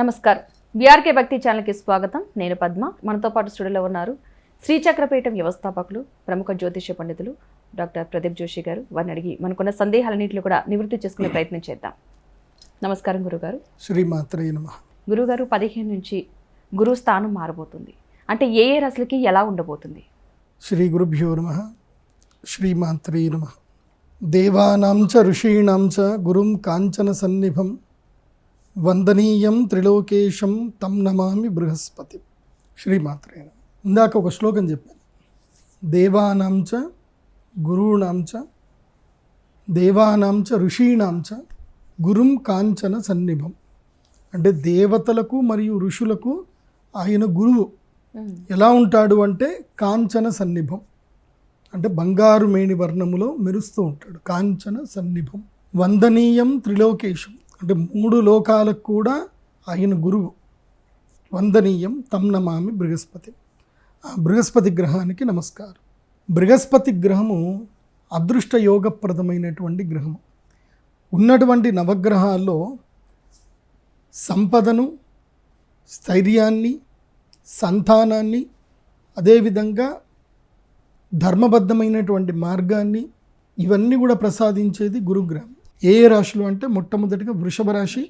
నమస్కారం. బీఆర్కే భక్తి ఛానల్కి స్వాగతం. నేను పద్మ. మనతో పాటు స్టూడియోలో ఉన్నారు శ్రీచక్రపీఠం వ్యవస్థాపకులు ప్రముఖ జ్యోతిష పండితులు డాక్టర్ ప్రదీప్ జోషి గారు. వారిని అడిగి మనకున్న సందేహాలన్నింటినీ కూడా నివృత్తి చేసుకునే ప్రయత్నం చేద్దాం. నమస్కారం గురుగారు. శ్రీమాత్రే నమ. గురుగారు పదిహేను నుంచి గురువు స్థానం మారబోతుంది. అంటే ఏ ఏ రాశులకి ఎలా ఉండబోతుంది? శ్రీ గురుభ్యో నమ. శ్రీమాత్రే నమ. దేవానాం చ ఋషీణాం చ గురుం కాంచన సన్నిభం. వందనీయం త్రిలోకేశం తం నమామి బృహస్పతి. శ్రీమాత్రే నమ. ఇందాక ఒక శ్లోకం చెప్పాను. దేవానాం చ గురూణాం చ దేవానాం చ ఋషీణాం చ గురుం కాంచన సన్నిభం. అంటే దేవతలకు మరియు ఋషులకు ఆయన గురువు. ఎలా ఉంటాడు అంటే కాంచన సన్నిభం. అంటే బంగారు మేని వర్ణములో మెరుస్తూ ఉంటాడు. కాంచన సన్నిభం. వందనీయం త్రిలోకేశం. అంటే మూడు లోకాలకు కూడా ఆయన గురువు. వందనీయం తమ్నమామి నమామి బృహస్పతి. ఆ బృహస్పతి గ్రహానికి నమస్కారం. బృహస్పతి గ్రహము అదృష్ట యోగప్రదమైనటువంటి గ్రహము. ఉన్నటువంటి నవగ్రహాల్లో సంపదను స్థైర్యాన్ని సంతానాన్ని అదేవిధంగా ధర్మబద్ధమైనటువంటి మార్గాన్ని ఇవన్నీ కూడా ప్రసాదించేది గురుగ్రహం. ఏ ఏ రాశులు అంటే మొట్టమొదటిగా వృషభ రాశి.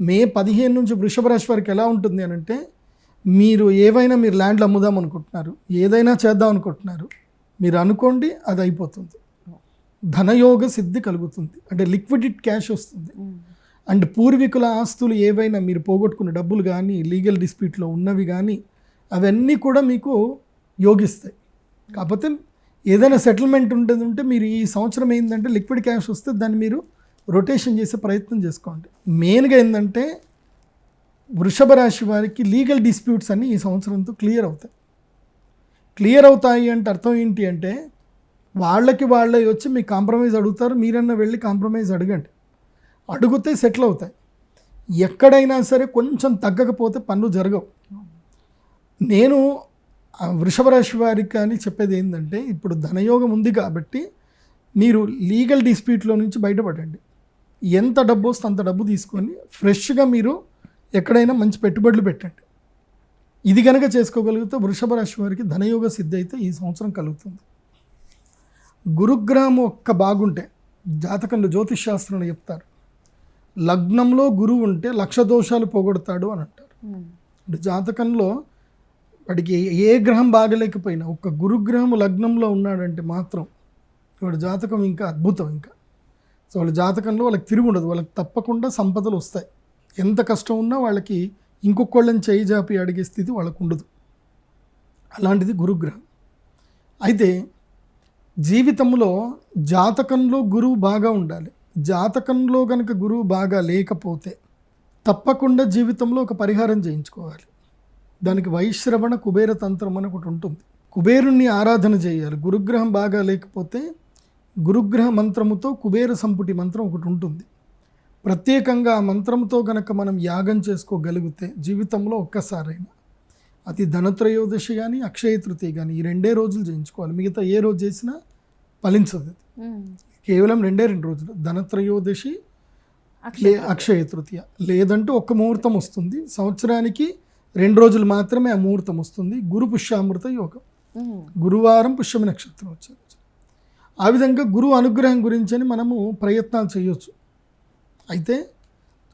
మే పదిహేను నుంచి వృషభ రాశి వారికి ఎలా ఉంటుంది అని అంటే మీరు ఏవైనా మీరు ల్యాండ్లు అమ్ముదాం అనుకుంటున్నారు ఏదైనా చేద్దాం అనుకుంటున్నారు మీరు అనుకోండి అది అయిపోతుంది. ధనయోగ సిద్ధి కలుగుతుంది. అంటే లిక్విడిట్ క్యాష్ వస్తుంది. అండ్ పూర్వీకుల ఆస్తులు ఏవైనా మీరు పోగొట్టుకున్న డబ్బులు కానీ లీగల్ డిస్ప్యూట్లో ఉన్నవి కానీ అవన్నీ కూడా మీకు యోగిస్తాయి. కాకపోతే ఏదైనా సెటిల్మెంట్ ఉంటుంది ఉంటే మీరు ఈ సంవత్సరం ఏంటంటే లిక్విడ్ క్యాష్ వస్తే దాన్ని మీరు రొటేషన్ చేసే ప్రయత్నం చేసుకోండి. మెయిన్గా ఏంటంటే వృషభ రాశి వారికి లీగల్ డిస్ప్యూట్స్ అన్నీ ఈ సంవత్సరంతో క్లియర్ అవుతాయి. క్లియర్ అవుతాయి అంటే అర్థం ఏంటి అంటే వాళ్ళకి వాళ్ళే వచ్చి మీకు కాంప్రమైజ్ అడుగుతారు మీరన్నా వెళ్ళి కాంప్రమైజ్ అడగండి. అడిగితే సెటిల్ అవుతాయి. ఎక్కడైనా సరే కొంచెం తగ్గకపోతే పనులు జరగవు. నేను వృషభ రాశి వారికి కానీ చెప్పేది ఏంటంటే ఇప్పుడు ధనయోగం ఉంది కాబట్టి మీరు లీగల్ డిస్ప్యూట్లో నుంచి బయటపడండి. ఎంత డబ్బు వస్తే అంత డబ్బు తీసుకొని ఫ్రెష్గా మీరు ఎక్కడైనా మంచి పెట్టుబడులు పెట్టండి. ఇది కనుక చేసుకోగలిగితే వృషభ రాశి వారికి ధనయోగ సిద్ధి అయితే ఈ సంవత్సరం కలుగుతుంది. గురుగ్రహం ఒక్క బాగుంటే జాతకంలో జ్యోతిష్ శాస్త్రంలో చెప్తారు లగ్నంలో గురువు ఉంటే లక్ష దోషాలు పోగొడతాడు అని అంటారు. అంటే జాతకంలో వాడికి ఏ గ్రహం బాగలేకపోయినా ఒక్క గురుగ్రహం లగ్నంలో ఉన్నాడంటే మాత్రం వాడి జాతకం ఇంకా అద్భుతం ఇంకా. సో వాళ్ళ జాతకంలో వాళ్ళకి తిరిగి ఉండదు వాళ్ళకి తప్పకుండా సంపదలు వస్తాయి. ఎంత కష్టం ఉన్నా వాళ్ళకి ఇంకొకళ్ళని చేయి జాపి అడిగే స్థితి వాళ్ళకు ఉండదు. అలాంటిది గురుగ్రహం. అయితే జీవితంలో జాతకంలో గురువు బాగా ఉండాలి. జాతకంలో కనుక గురువు బాగా లేకపోతే తప్పకుండా జీవితంలో ఒక పరిహారం చేయించుకోవాలి. దానికి వైశ్రవణ కుబేర తంత్రం అని ఒకటి ఉంటుంది. కుబేరుణ్ణి ఆరాధన చేయాలి. గురుగ్రహం బాగా లేకపోతే గురుగ్రహ మంత్రముతో కుబేర సంపుటి మంత్రం ఒకటి ఉంటుంది. ప్రత్యేకంగా ఆ మంత్రంతో గనక మనం యాగం చేసుకోగలిగితే జీవితంలో ఒక్కసారైనా అది ధనత్రయోదశి కానీ అక్షయ తృతీయ కానీ ఈ రెండే రోజులు చేయించుకోవాలి. మిగతా ఏ రోజు చేసినా ఫలించదు కేవలం రెండే రెండు రోజులు. ధనత్రయోదశి లే అక్షయ తృతీయ. లేదంటే ఒక్క ముహూర్తం వస్తుంది. సంవత్సరానికి రెండు రోజులు మాత్రమే ఆ ముహూర్తం వస్తుంది. గురు పుష్యామృత యోగం. గురువారం పుష్యమి నక్షత్రం వచ్చే రోజు ఆ విధంగా గురువు అనుగ్రహం గురించి అని మనము ప్రయత్నాలు చేయొచ్చు. అయితే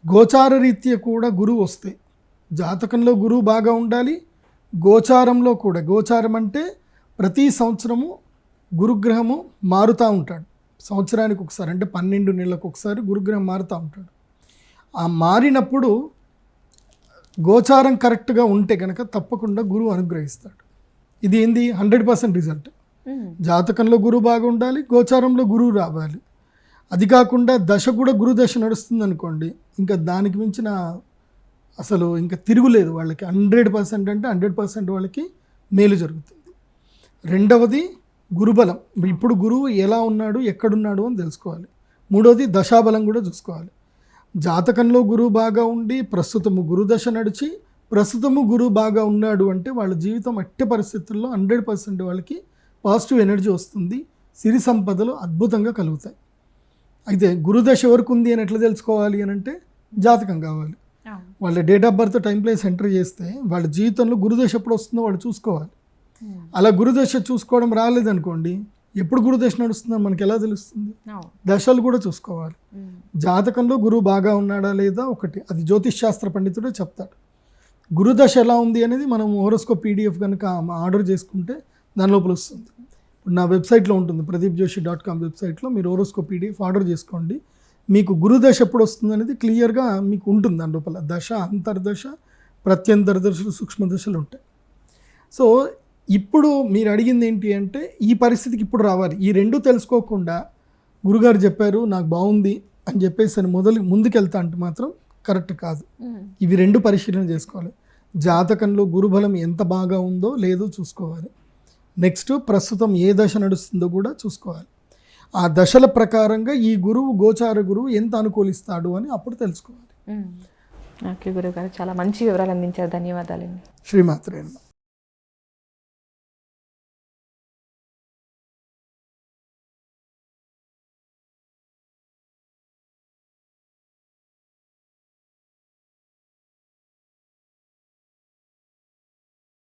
గోచార రీత్యా కూడా గురువు వస్తే జాతకంలో గురువు బాగా ఉండాలి గోచారంలో కూడా. గోచారం అంటే ప్రతి సంవత్సరము గురుగ్రహము మారుతూ ఉంటాడు. సంవత్సరానికి ఒకసారి అంటే పన్నెండు నెలలకు ఒకసారి గురుగ్రహం మారుతూ ఉంటాడు. ఆ మారినప్పుడు గోచారం కరెక్ట్గా ఉంటే కనుక తప్పకుండా గురువు అనుగ్రహిస్తాడు. ఇది ఏంది? Hundred percent result. జాతకంలో గురువు బాగా ఉండాలి గోచారంలో గురువు రావాలి. అది కాకుండా దశ కూడా గురు దశ నడుస్తుంది అనుకోండి ఇంకా దానికి మించిన అసలు ఇంకా తిరుగులేదు వాళ్ళకి. హండ్రెడ్ పర్సెంట్ అంటే హండ్రెడ్ పర్సెంట్ వాళ్ళకి మేలు జరుగుతుంది. రెండవది గురుబలం. ఇప్పుడు గురువు ఎలా ఉన్నాడు ఎక్కడున్నాడు అని తెలుసుకోవాలి. మూడవది దశాబలం కూడా చూసుకోవాలి. జాతకంలో గురువు బాగా ఉండి ప్రస్తుతము గురుదశ నడిచి ప్రస్తుతము గురువు బాగా ఉన్నాడు అంటే వాళ్ళ జీవితం అట్టి పరిస్థితుల్లో హండ్రెడ్ పర్సెంట్ వాళ్ళకి పాజిటివ్ ఎనర్జీ వస్తుంది. సిరి సంపదలు అద్భుతంగా కలుగుతాయి. అయితే గురుదశ ఎవరికి ఉంది అని ఎట్లా తెలుసుకోవాలి అని అంటే జాతకం కావాలి. వాళ్ళ date of birth time place enter చేస్తే వాళ్ళ జీవితంలో గురుదశ ఎప్పుడు వస్తుందో వాళ్ళు చూసుకోవాలి. అలా గురుదశ చూసుకోవడం రాలేదనుకోండి ఎప్పుడు గురుదశ నడుస్తుందో మనకి ఎలా తెలుస్తుంది? దశలు కూడా చూసుకోవాలి. జాతకంలో గురువు బాగా ఉన్నాడా లేదా ఒకటి అది జ్యోతిష్ శాస్త్ర పండితుడే చెప్తాడు. గురుదశ ఎలా ఉంది అనేది మనం ఓరోస్కో పీడిఎఫ్ కనుక ఆర్డర్ చేసుకుంటే దాని లోపల వస్తుంది. ఇప్పుడు నా వెబ్సైట్లో ఉంటుంది ప్రదీప్ జోషి డాట్ కామ్ వెబ్సైట్లో మీరు ఓరోస్కో పీడిఎఫ్ ఆర్డర్ చేసుకోండి. మీకు గురుదశ ఎప్పుడు వస్తుంది అనేది క్లియర్గా మీకు ఉంటుంది దాని లోపల. దశ అంతర్దశ ప్రత్యంతర దశలు సూక్ష్మ దశలు ఉంటాయి. సో ఇప్పుడు మీరు అడిగింది ఏంటి అంటే ఈ పరిస్థితికి ఇప్పుడు రావాలి. ఈ రెండు తెలుసుకోకుండా గురుగారు చెప్పారు నాకు బాగుంది అని చెప్పేసి అని మొదలు ముందుకెళ్తా అంటే మాత్రం కరెక్ట్ కాదు. ఇవి రెండు పరిశీలన చేసుకోవాలి. జాతకంలో గురుబలం ఎంత బాగా ఉందో లేదో చూసుకోవాలి. నెక్స్ట్ ప్రస్తుతం ఏ దశ నడుస్తుందో కూడా చూసుకోవాలి. ఆ దశల ప్రకారంగా ఈ గురువు గోచార గురువు ఎంత అనుకూలిస్తాడు అని అప్పుడు తెలుసుకోవాలి. ఓకే గురువు గారు చాలా మంచి వివరాలు అందించారు. ధన్యవాదాలండి. శ్రీమాత్రేణ